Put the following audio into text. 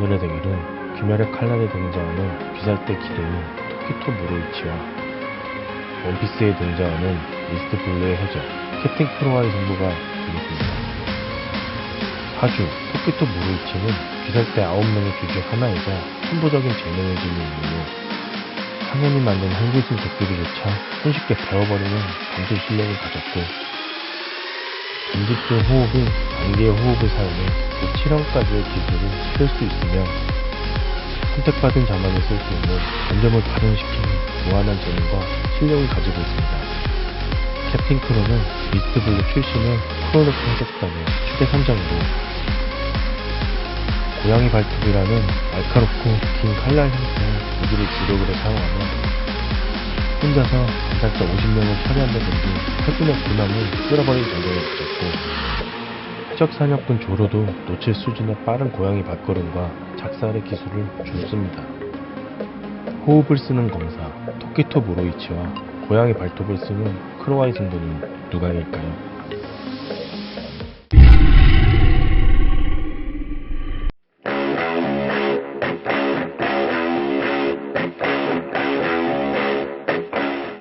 오늘의 내일은 귀멸의 칼날에 등장하는 귀살대 기레인 토키토 무로이치와 원피스에 등장하는 미스트 블루의 해적 캡틴 크로와의 승부가 되겠습니다. 하주 토키토 무로이치는 귀살대 9명의 주중 하나이자 천부적인 재능을 지닌 인물로 상현이 만든 한글쓴 도끼를조차 손쉽게 배워버리는 감수 실력을 가졌고 전직 중 호흡인 단계의 호흡을 사용해 7원까지의 기술을 쓸 수 있으며 선택받은 자만이 쓸 수 있는 관점을 발현시키는 무한한 재능과 실력을 가지고 있습니다. 캡틴 크로는 미스트블루 출신의 크로노 평적단의 최대 선장으로 고양이 발톱이라는 날카롭고 긴 칼날 형태의 무기를 주력으로 사용하며 혼자서 감살자 50명을 처리한다든지 해군의 군함을 쓸어버린 전쟁을 가졌고 해적 사냥꾼 조로도 놓칠 수준의 빠른 고양이 발걸음과 작살의 기술을 줍습니다. 호흡을 쓰는 검사 토키토 무로이치와 고양이 발톱을 쓰는 크로아이 승부는 누가일까요?